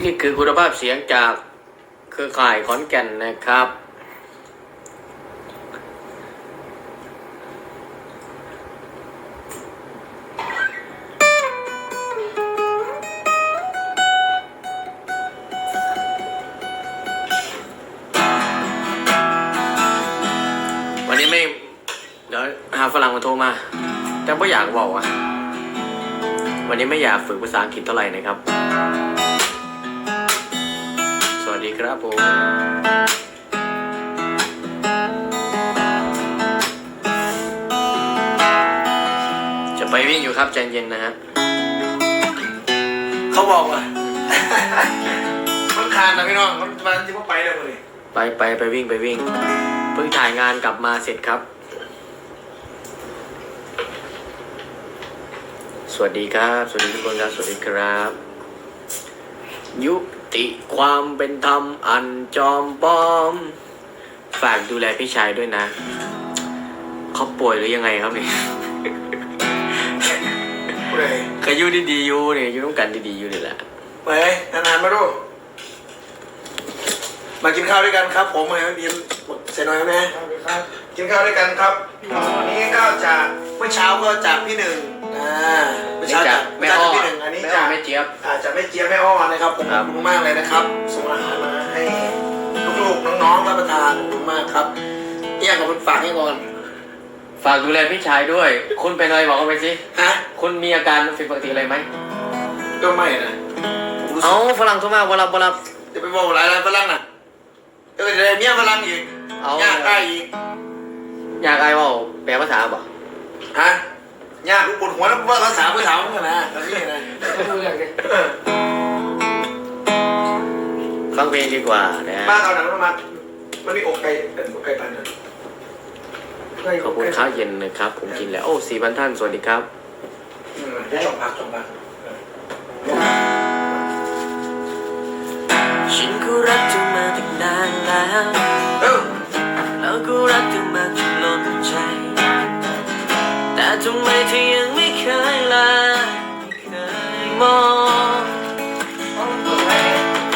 นี่คือคุณภาพเสียงจากเครือข่ายขอนแก่นนะครับ วันนี้ไม่ เดี๋ยวหาฝรั่งมาโทรมา แต่ไม่อยากบอกอะ วันนี้ไม่อยากฝึกภาษาอังกฤษเท่าไหร่นะครับ ครับผมจะไปวิ่งอยู่ครับใจเย็นนะฮะเขาบอกว่ามันขาดนะพี่น้องมันมันที่ว่าไปเลยเลยไปไปไปวิ่งไปวิ่งเพิ่งถ่ายงานกลับมาเสร็จครับ สวัสดีครับ สวัสดีทุกคนครับ สวัสดีครับ ยุ ติความเป็นธรรมอันจอมปลอม ฝากดูแลพี่ชายด้วยนะ เขาป่วยหรือยังไงครับเนี่ยผู้ใดเคยอยู่ดีๆอยู่เนี่ยอยู่ต้องกันดีๆอยู่นี่แหละไปนานๆมาดูมากินข้าวด้วยกันครับ ผมไงพี่เสร็จหน่อยไหมกินข้าวด้วยกันครับวันนี้ก็จากเมื่อเช้าก็จากพี่หนึ่งอ่าเมื่อ นี่เช้าจาจากกแม่จากอ้อพี่หนึ่งอันนี้แม่อ้จาอกแม่เจี๊ยบอาจจะไม่เจี๊ยบไม่อ้อนะครับผมขครัอบบคุณมากเลยนะครับส่งอาหารมาให้ลูกๆน้องๆรับประทานขอบคุณมากครับเนี่ยขอบคุณฝากให้ก่อนฝากดูแลพี่ชายด้วย คุณเป็นอะไรบอกเขาไปสิฮะคุณมีอาการผิดปกติอะไรไหมก็ไม่นะผมรู้สึกเอาฝรั่งโทรมาวันรับวันรับจะไปบอกหลายๆฝรั่งน่ะก็จะได้เมียฝรั่งอีกเอายากได้อีกอยากไอ้ว่าแปลภาษาบ่ฮะ ยากกูปวดหัวแล้วว่าภาษาภาษาเมือนกันนะแบบนี้นะเออฟังเพลงดีกว่านะบ้านเอาหนังมามันมีอกไก่เป็นอกไก่ปันนะขอบคุณข้าวเย็นนะครับ ผมกินแล้ว โอ้สี่พันท่าน สวัสดีครับอืมสองพักสองพักฉันก็รักเธอมาตั้งนานแล้ว ทำไมเธอยังไม่เคยลาไม่เคยมอง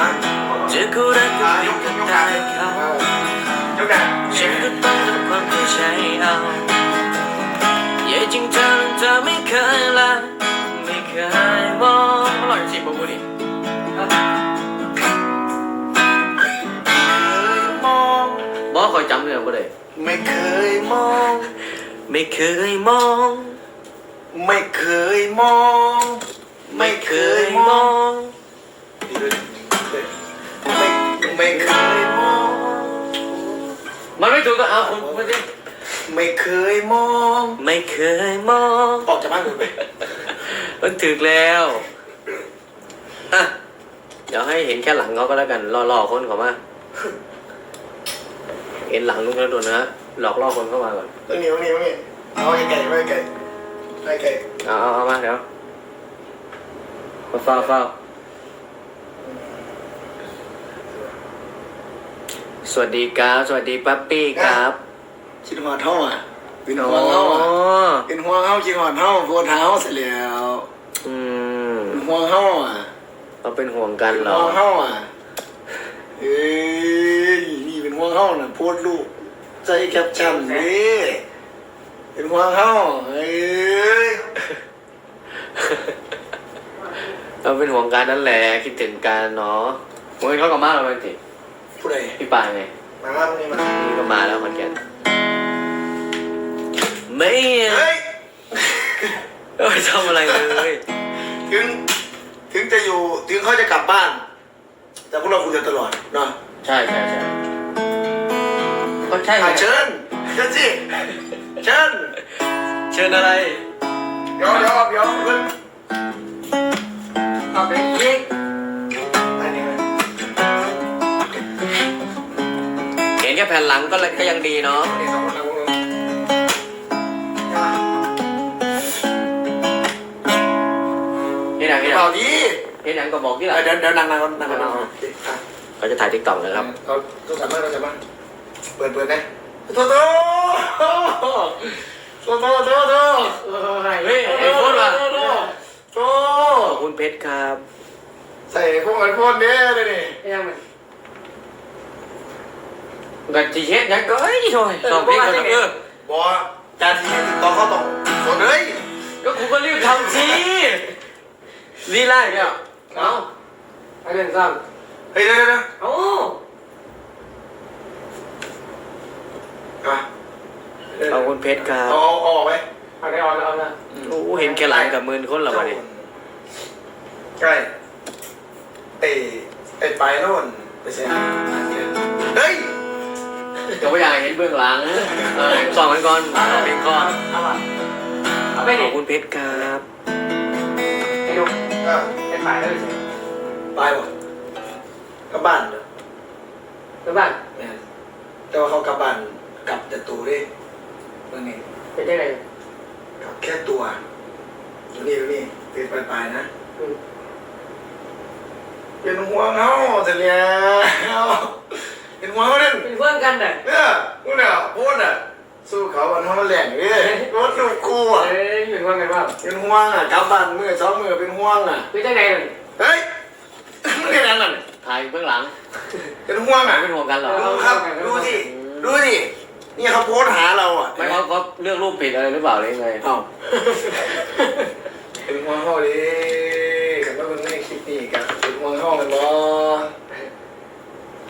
ฮะเธอก็รักกัอ่าบยกยกักบยกตาขาเขายกขาฉันก็ต้องทำความเข้าใจเอาเย่จริงเธอนั้นเธอไม่เคยลาไม่เคยมองอร่อยจริงบุ๊ดิมองบอกคอยจำเรื่องบ่ได้ไม่เคยมอง ไม่เคยมอง ไม่เคยมอง ไม่เคยมอง ไม่ไม่เคยมอง มันไม่ถูกก็เอาคุณพูดสิไม่เคยมอง ไม่เคยมองออกจากบ้านเลยไปมันถึกแล้วอะเดี๋ยวให้เห็นแค่หลังเขาก็แล้วกันล่อๆคนเขามาเห็นหลังลุงแล้วโดนนะหลอกล่อคนเข้ามาก่อนตรงนี้ตรงนี้ตรงนี้เอาไก่ไก่ไก่ไก่ ไก่เอาเอาเอามาเดี๋ยวเฝ้าเฝ้าสวัสดีครับ สวัสดีปั๊ปปี้ครับชินหัวเท่าอะเป็นโอ้หัวเท่าอะเป็นหัวเท่าชินหัวเท่าโพเท้าเสร็จแล้วอืมเป็นหัวเท่าอะเราเป็นห่วงกันเป็นเหรหัอวเท่าอะเอ้ยนี่เป็นหัวเท่าน่ะโพดลูกใจแคปชั่นนี่เป็นหัวเท่าเอ้ย เราเป็นห่วงกันนั่นแหละคิดถึงกันเนาะโอ้ยเขากลับมาแล้วมันสิผู้ใดพี่ปานไงมาครับนี่มานี่ก็มาแล้วเหมือนกันไม่เฮ้ยเอ้ยทำอะไรเลยถึงถึงจะอยู่ถึงเขาจะกลับบ้าน แต่พวกเราคุยกันตลอดเนาะใช่ใช่ใช่ก็ใช่ไงอะเชิญเชิญสิเชิญเชิญอะไร เดี๋ยวเดี๋ยวเดี๋ยวเพิ่งเอาไปยิงอันนี้ไหมเห็นแค่แผ่นหลังก็เลยก็ยังดีเนาะอันนี้สองคนนะพวกเราใช่ปะเห็นหนังเห็นหนัเปล่างดีเห็นหนังก็บอกที่หลังเดี๋ยวเดี๋ยวนั่งนั่งนั่งนั่งนั่งโอเคอะเขาจะถ่ายทิกตอกนะครับ เราต้องสามารถเราสามารถเปิดเปิดนะโตโต โตโตโตโตเฮ้ยไอ้โฟนว่ะโตโตขอบคุณเพชรครับ ใส่พวกมันพวกเนี้ยเลยนี่ยังมันกันจีเฮ็ดยังก็เอ้ยโอ้ยสองเพลงกันแล้วเออบอกว่ารที่ติดต่อเข้าต้อสดเลยก็กูก็รีบทำสิลีไล่เนี่ยเอาไปเดินซ้เฮ้ยเดี๋ยเดี๋ยวเดี๋ยวเอา อะ ขอบคุณ เพชรครับเอาเอาเอาออกไปเอาได้เอาแล้วเอาแล้วโอ้เห็นแค่หลังกับมือคนเหรอวะเนี่ยใช่ไอ้ไอ้ไปโน่นไปเสียเฮ้ยก็ไม่อยากเห็นเบื้องหลังเออสองกันก่อนเอาเพลงก่อนเอาว่ะเอาไปขดิอบคุณเพชรครับไปดูอะไปฝ่ายเลยสิไปวะกลับบ้านเหรอไปบ้านแม่นแต่ว่าเขากลับบ้านกลับแต่ตั วดิเมื่อนี้เป็นยังไงกลับแค่ตัวอยู่นี่อยู่นี่เป็นปลายๆนะอืมเป็นห่วงเขาแต่เนี่ยเป็นห่วงเขาเนี่ยเป็นเพื่อนกันน่ะเนี่ยพูดเนี่ยพูดอะสู้เขาวันเขามาแหล่งเนี่ยรถลูกกูอะเอ้ยเป็นเพื่อนกันว่าเป็นห่วงอะกลับบ้านมือสองมือเป็นห่วงอะเป็นยังไงเลยเฮ้ยนี่นั่นน่ะถ่ายเบื้องหลัง เป็นห่วงอะไม่เป็นห่วงกันเหรอดูครับดูสิดู สินี่เขาโพสต์หาเราอะไม่เขาเขาเลือกรูปผิดอะไรหรือเปล่าหรือยังไงเอ้าเป็นห่วงเขาดิกันว่ามันไม่คลิปนี้กันเป็นห่วงเขากันบ่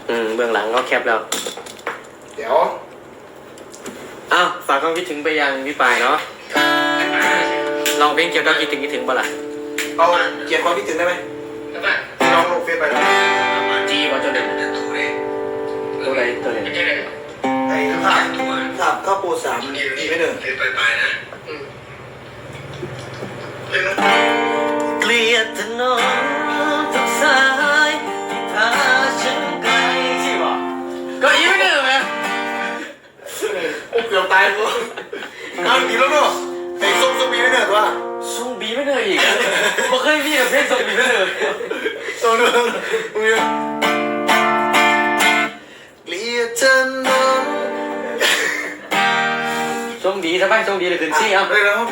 อืมเบื้องหลังก็แคปแล้ว เดี๋ยวอ้าวฝากความคิดถึงไปยังพี่ปายเนาะลองเพลงเกี่ยวกับคิดถึงคิดถึงบ่ล่ะเอาเกียรติความคิดถึงได้ไหมลองลงเฟซไปหน่อาพภาพข้าวปูสามดีไม่หนึ่งอืมเกลียดถนนทุกสายที่พาฉันไกลจีบ่ก็อีไม่เดิมไหมโอ้เกือบตายกูเอาดีแล้วเนาะไอ้ส้มส้มบีไม่หนึ่งตัวน่ะส่งบีไม่เดิมอีกอะบ่เคยมีแต่เพลงส่งบีไม่เดิมตัวนึงมึงเกลียดถนน ส่งดีทำไมส่งดีเลยขึ้นซี่อะเอ้าเฮ้ยแล้วเขา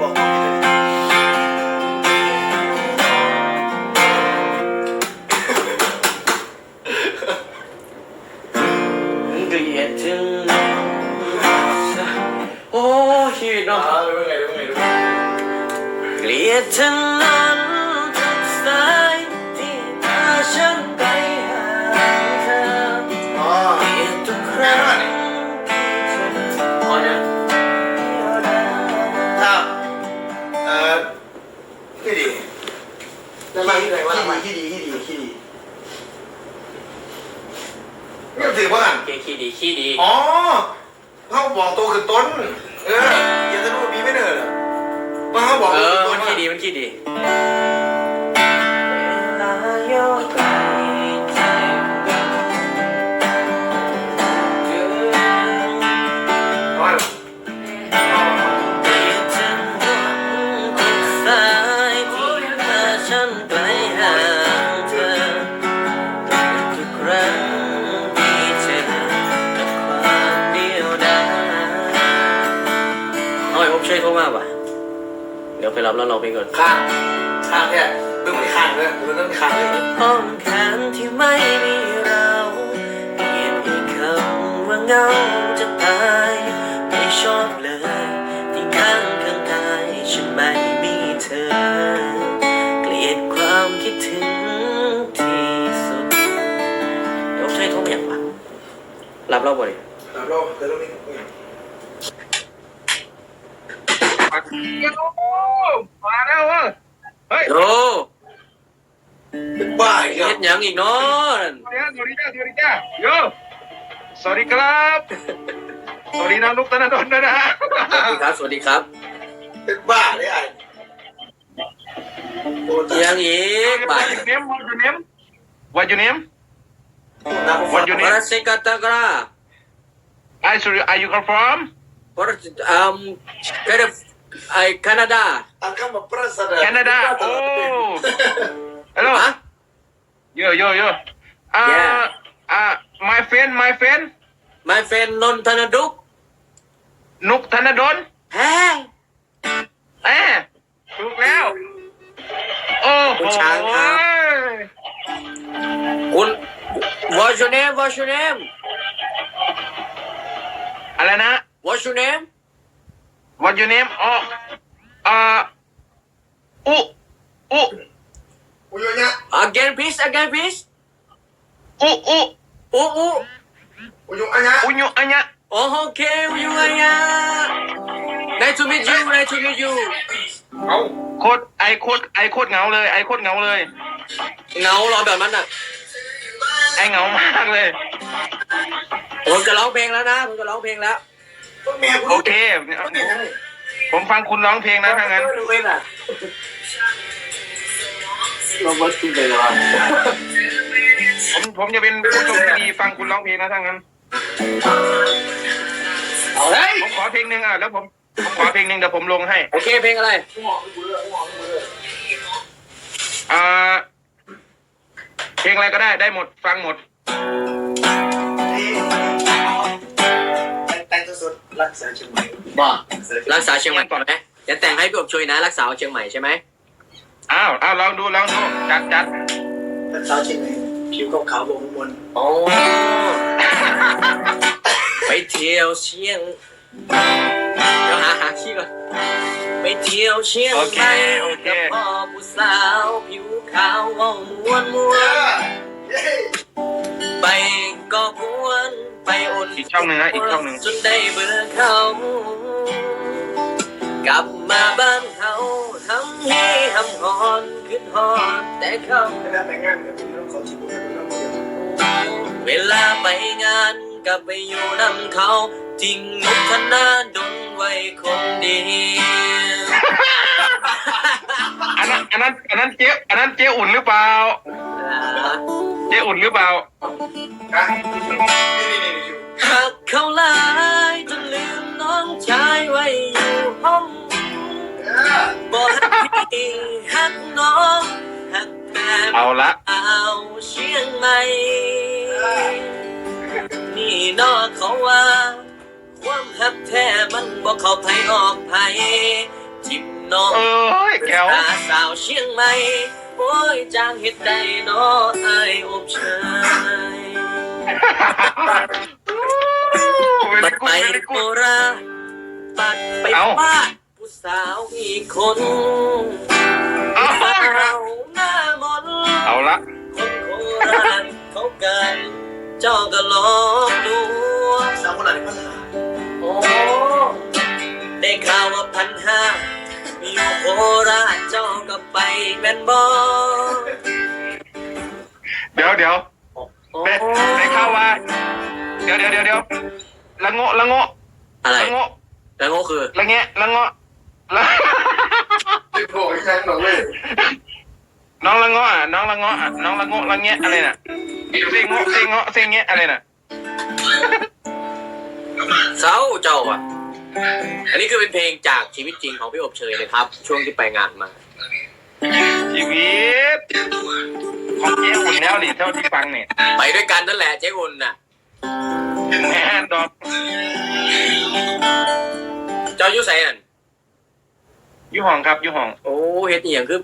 บอกต้องกินเลยเกลียดถึงโอ้ชีวิตอ่าเนาะดูไงดูไงดูไงเกลียดถน อว่ากันเกลียดขี้ดีขี้ดีอ๋อเขาบอกตัวคือต้น เอออย่าจะรู้ว่าบีไม่เนิร์ดอะว่าเขาบอกเอตัวคือต้อมันนขี้ดีมันขี้ดี เดี๋ยวไปรับแล้วเราไปก่อนข้างข้างแค่ดูมันข้างเลยดูมันข้างเลยอ้อมแขนที่ไม่มีเราเปลี่ยนอีกคำว่าเหงาจะตายไม่ชอบเลยที่ข้างข้างกายฉันไม่มีเธอ เกลียดความคิดถึงที่สุดเดี๋ยวช่วยโทรมาอย่างวะรับเราบ่ดิรับรองเดี๋ยวตรงนี้มาแล้ วเว้ยเฮ้ยโอ้เป็นบ้าอีกเฮ็แล้วดหยังอีกเนาะสวัสดีจ้าสวัสดีจ้าโยสวัสดีครับ สวัสดีนะลูกธนดลด้วยนะสวัสดีครับ สวัสดีครับเป็นบ้าเลยไอ้โอ้ตาเอียังอีกบ่าย What's your name What's your name What's your name ตาผมฟัง What you วรเซกัตกรา I sorry Are you come from วรอืม แคนาไอแคนาดาอันคำว่าประเสริฐ Canada Oh Hello ฮะ Yo yo yo Uh Yeah. uh My friend My friend my friend นนทนดุกนุกธนดลแฮ่เอ๊ะถูกแล้ว โอ้โหคุณช้างครับ What's your name What's your name อะไรนะ What's your name What your name อ๋ออ่าอุอุอุยเนี่ย Again please Again please อุอุอู้อู้อุยอันเนี้ยอุยุอันยะโอเคอยู่ไงอะ Nice to meet you Nice to meet you เอาโคตรไอโคตรไอโคตรเหงาเลยไอโคตรเหงาเลยเงารอแบบนั้นอะไอเหงามากเลยผมจะร้องเพลงแล้วนะผมจะร้องเพลงแล้ว แม่โอเคผมฟังคุณร้องเพลงนะถ้างั้นรู้ไหมล่ะเราบัดกินเลยว่ะผมผมจะเป็นผู้ชมที่ดีฟังคุณร้องเพลงนะถ้างั้น เอาเลยผมขอเพลงหนึ่งอะแล้วผมผมขอเพลงหนึ่งเดี๋ยวผมลงให้ โอเคเพลงอะไรอ่า เพลงอะไรก็ได้ได้หมดฟังหมดแต่งสุด รักษาเชียงใหม่บอกรักษาเชียงใหม่ก่อนไหมเดี๋ยวแต่งให้พี่อบช่วยนะรักษาเชียงใหม่ใช่ไหมอ้าวอ้าวลองดูลองดูจัดจัดรักษาเชียงใหม่ผิวขาวๆบงมนโอ้ไปเที่ยวเชียงเดี๋ยวหาหาที่ก่อนไปเที่ยวเชียงใหม่กับพ่อผู้สาวผิวขาวเว่ามวนมวนไปก็กวน ไปอดอีกช่องหนึ่งนะอีกช่องหนึ่ง จนได้เบื่อเขา กลับมาบ้านเขาทำให้ทำหอนขึ้นหอนแต่เขาเวลาแต่งงานกับพี่น้องเขาที่บุญน้องเดียวเวลาไปงานก็ไปอยู่นำเขาทิ้งมุกธนาดนไว้คนเดียวอันนั้นอันนั้นอันนั้นเจ๊อันนั้นเจ๊อุ่นหรือเปล่าเจ๊อุ่นหรือเปล่าฮะนี่นี่นี่อยู่หักเขาหลายจนลืมน้องชายไว้อยู่ห้องเออบอกให้พี่หักน้องหักแต่เอาละเอาเชียงใหม่ นี่นอกเขาว่า ความหักแท้มันบอกเขาไผออกไผทิมน้องเอ้ยแก้วตาสาวเชียงใหม่โอ้ ยจางเฮ็ดได้นอไอายอบเชยเวปัลิดกุไปเวลิโคกุราชปัดไปเอ้าฟาดผู้สาวอีกคนเอาสาวหน้ามนต์เอาละคนโคราชเขากันเจ้าก็ลองดูสาวคนไหนพัฒนาโอ้ได้ข่าวว่าพันห้าอยู่ โคราชเจ้าก็ไปแม่นบอเดี๋ยวเดี๋ยวได้ได้ข่าวว่า เดี๋ยวเดี๋ยวเดี๋ยวเดี๋ยวละโงะละโงะอะไรละโงะแล้วก็คือละแงะละโงะละไม่บอกให้ฉันหรอกเลยน้องละเงาะอะน้องละเงาะอะน้องละเงาะละแงะอะไรน่ะเซงเงาะเซงเงาะเซงแงะอะไรน่ะเศร้าเจ้าอะ อันนี้คือเป็นเพลงจากชีวิตจริงของพี่อบเชยนะครับ ช่วงที่ไปงานมา ชีวิตของเจ๊อุ่นแล้วนี่เท่าที่ฟังเนี่ยไปด้วยกันนั่นแหละเจ๊อุ่นน่ะ แม่ดอกเจ้าอยุใส่นั่นอยู่ห้องครับอยู่ห้องโอ้เฮ็ดอหย่างคือ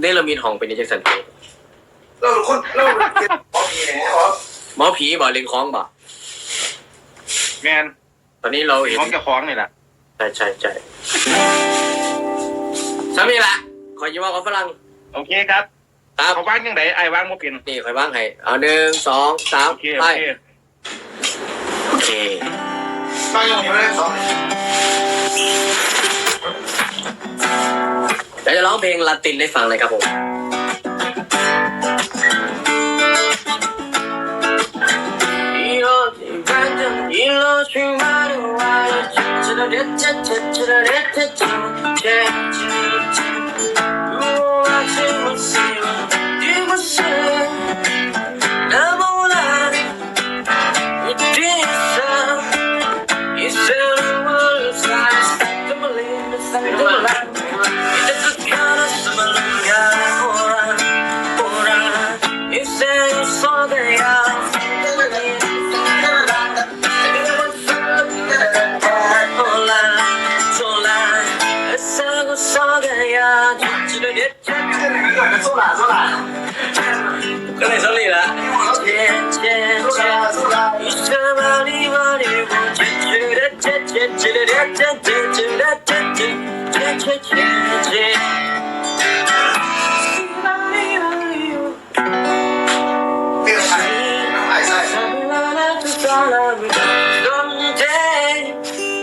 เนรมิตห้องเป็นจังสันเปเราคนเราเป็นหมอผีแหมครับหมอผีบ่เล่นของบ่แมน ตอนนี้เราเห็นห้องเจ้าของนี่แหละใช่ใช่ใช่สามีละขอยิ้มว่ากับฝรั่งโอเคครับครับเขาว่างยังไงไอ้ว่างบ่เป็นนี่คอยบ้างให้เอาหนึ่งสองสามโอเคไปโอเคโอเคตั้งอย่างนี้เลยสองเดี๋ยวจะร้องเพลงลาตินให้ฟังเลยครับผม โซล่าโซล่าก็เลยสลีละเช็ดเช็ดเปลี่ยน ก็ในสลีละ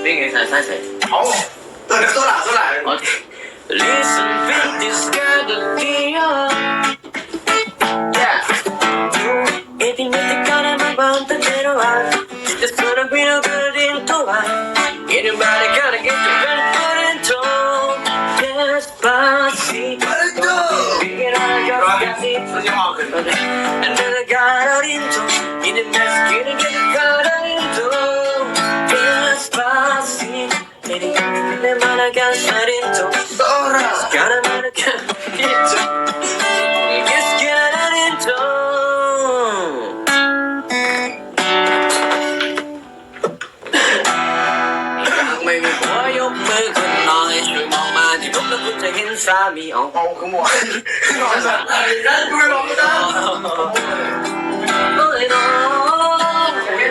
วิ่งไงใส่ใส่ใส่เอาตัวหลังตัวหลังโอเค Listen with this kind of fear. 예딩 밑에 가라만 반대로 와 This gonna be good in the line Anybody gotta get the better foot and toe Despacito Figure out your capacity And then I got into In the mess, getting get the got into Despacito คุณจะเห็นสามีอ๋องเอาขโมยนอนสัตว์อะไรนั่นไม่ลองจ้าเอ้ยน้อง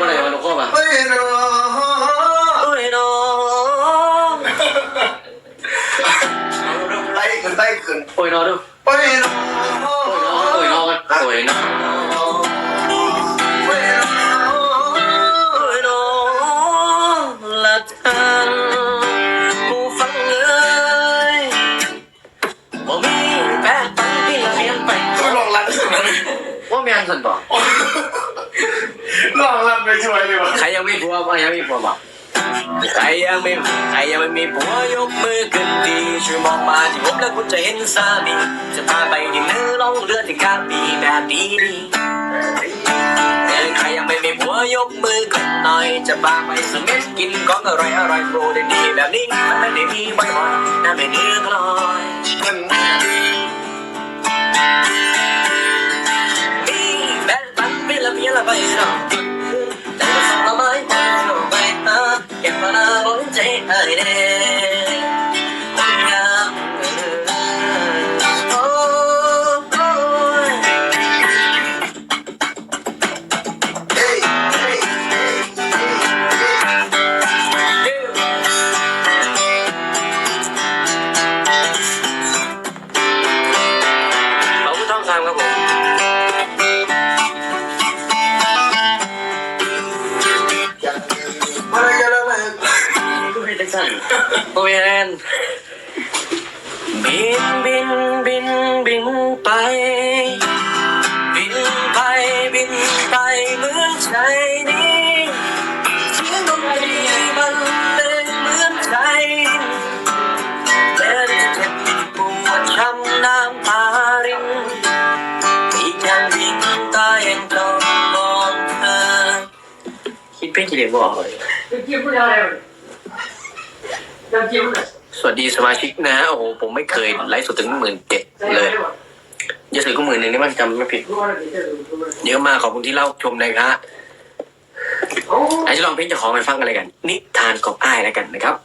ว่าอะไรวะหลวงพ่อป่ะไม่นอนเอ้ยน้องไล่ขึ้นไล่ขึ้นโอ้ยน้องดูไปนอนโอ้ยน้องโอ้ยน้องกันโอ้ยน้อ นสันบอกลองรันไปช่วยเลยวะใครยังไม่ผัวบ้างยังไม่ผัวบ้างใครยังไม่ใครยังไม่มีผัวยกมือขึ้นดีช่วยมองมาที่ผมแล้วคุณจะเห็นสามีจะพาไปดินเนอร์ล่องเรือที่คาบีแบบดีดีใครยังไม่มีผัวยกมือขึ้นหน่อย จะพาไปสเม็ดกินของอร่อยอร่อยโปรได้ดีแบบนี้มันไม่ได้มีบ่อยๆน่าไม่เนื้อกลอย ปันเป็นละเพียละไปเนาะแต่ก็ส่งละ ช้ำน้ำตารินอีกอย่างวิ่งตายังต้องมองเธอคิดเพลงกี่เดือนบอกเลยเกี่ยวกับอะไรยังเกี่ยวกับสวัสดีสมาชิกนะฮะโอ้โห ผมไม่เคยไลฟ์สดถึงหมื่นเจ็ดอะไรเลยวะจะถึงก็หมื่นหนึ่งนี่มันจำไม่ผิดรู้ว่าอะไรจะรู้รู้ว่าเยอะมากขอบคุณที่เล่าชมนะครับโอ้ไอ้จะลองเพลงเจะของไปฟังกันเลยกัน นิทานกอบอ้ายแล้วกันนะครับ